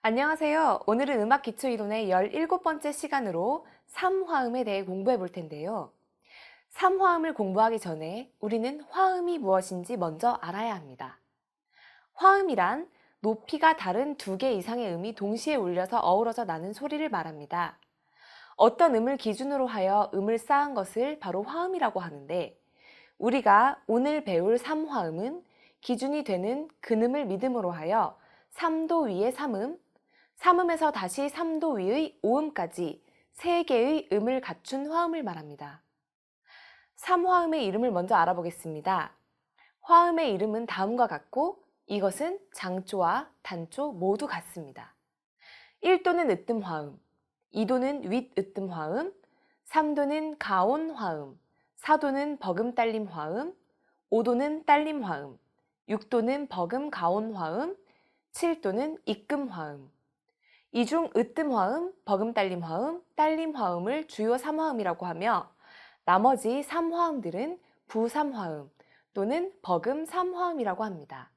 안녕하세요. 오늘은 음악 기초 이론의 17번째 시간으로 3화음에 대해 공부해 볼 텐데요. 3화음을 공부하기 전에 우리는 화음이 무엇인지 먼저 알아야 합니다. 화음이란 높이가 다른 두 개 이상의 음이 동시에 울려서 어우러져 나는 소리를 말합니다. 어떤 음을 기준으로 하여 음을 쌓은 것을 바로 화음이라고 하는데 우리가 오늘 배울 3화음은 기준이 되는 근음을 믿음으로 하여 3도 위의 3음, 3음에서 다시 3도 위의 5음까지 3개의 음을 갖춘 화음을 말합니다. 3화음의 이름을 먼저 알아보겠습니다. 화음의 이름은 다음과 같고 이것은 장조와 단조 모두 같습니다. 1도는 으뜸 화음, 2도는 윗 으뜸 화음, 3도는 가온 화음, 4도는 버금 딸림 화음, 5도는 딸림 화음, 6도는 버금 가온 화음, 7도는 입금 화음. 이중 으뜸 화음, 버금 딸림 화음, 딸림 화음을 주요 3화음이라고 하며 나머지 3화음들은 부삼화음 또는 버금 3화음이라고 합니다.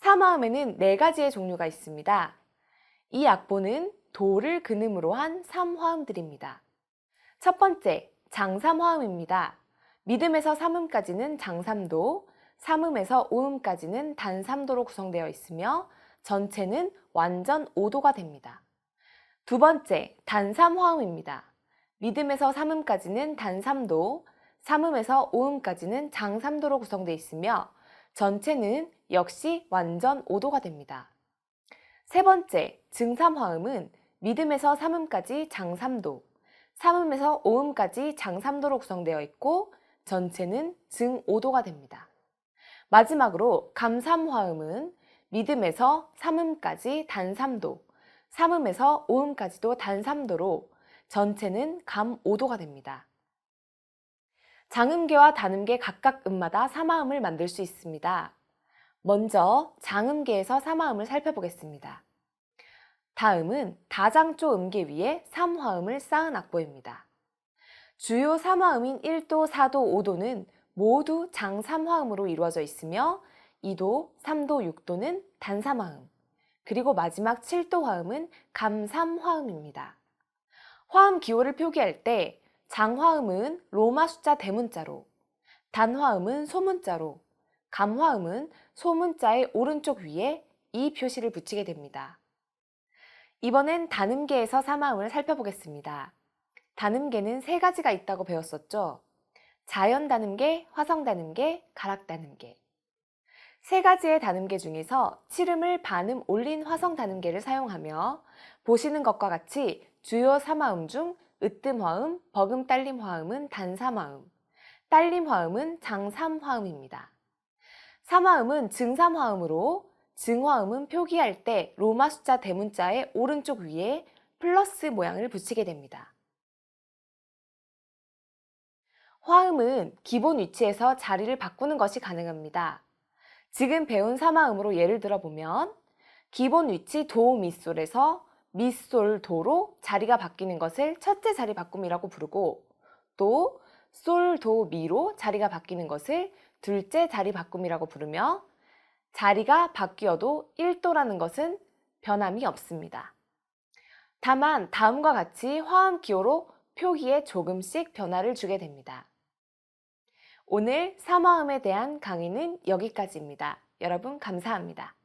3화음에는 네 가지의 종류가 있습니다. 이 악보는 도를 근음으로 한 3화음들입니다. 첫 번째, 장삼화음입니다. 믿음에서 3음까지는 장삼도, 3음에서 5음까지는 단삼도로 구성되어 있으며 전체는 완전 5도가 됩니다. 두 번째, 단삼화음입니다. 믿음에서 3음까지는 단삼도, 3음에서 5음까지는 장삼도로 구성되어 있으며 전체는 역시 완전 5도가 됩니다. 세 번째, 증삼화음은 믿음에서 3음까지 장삼도, 3음에서 5음까지 장삼도로 구성되어 있고 전체는 증5도가 됩니다. 마지막으로 감삼화음은 믿음에서 3음까지 단삼도, 3음에서 5음까지도 단삼도로 전체는 감 5도가 됩니다. 장음계와 단음계 각각 음마다 3화음을 만들 수 있습니다. 먼저 장음계에서 3화음을 살펴보겠습니다. 다음은 다장조 음계 위에 3화음을 쌓은 악보입니다. 주요 3화음인 1도, 4도, 5도는 모두 장3화음으로 이루어져 있으며 2도, 3도, 6도는 단3화음, 그리고 마지막 7도 화음은 감3화음입니다. 화음 기호를 표기할 때 장화음은 로마 숫자 대문자로, 단화음은 소문자로, 감화음은 소문자의 오른쪽 위에 이 표시를 붙이게 됩니다. 이번엔 단음계에서 3화음을 살펴보겠습니다. 단음계는 세 가지가 있다고 배웠었죠? 자연 단음계, 화성 단음계, 가락 단음계. 세 가지의 단음계 중에서 칠음을 반음 올린 화성 단음계를 사용하며 보시는 것과 같이 주요 3화음 중 으뜸 화음, 버금 딸림 화음은 단삼 화음, 딸림 화음은 장삼 화음입니다. 3화음은 증삼 화음으로 증화음은 표기할 때 로마 숫자 대문자의 오른쪽 위에 플러스 모양을 붙이게 됩니다. 화음은 기본 위치에서 자리를 바꾸는 것이 가능합니다. 지금 배운 3화음으로 예를 들어보면 기본 위치 도, 미솔에서 미솔, 도로 자리가 바뀌는 것을 첫째 자리 바꿈이라고 부르고 또 솔, 도, 미로 자리가 바뀌는 것을 둘째 자리 바꿈이라고 부르며 자리가 바뀌어도 1도라는 것은 변함이 없습니다. 다만 다음과 같이 화음 기호로 표기에 조금씩 변화를 주게 됩니다. 오늘 3화음에 대한 강의는 여기까지입니다. 여러분 감사합니다.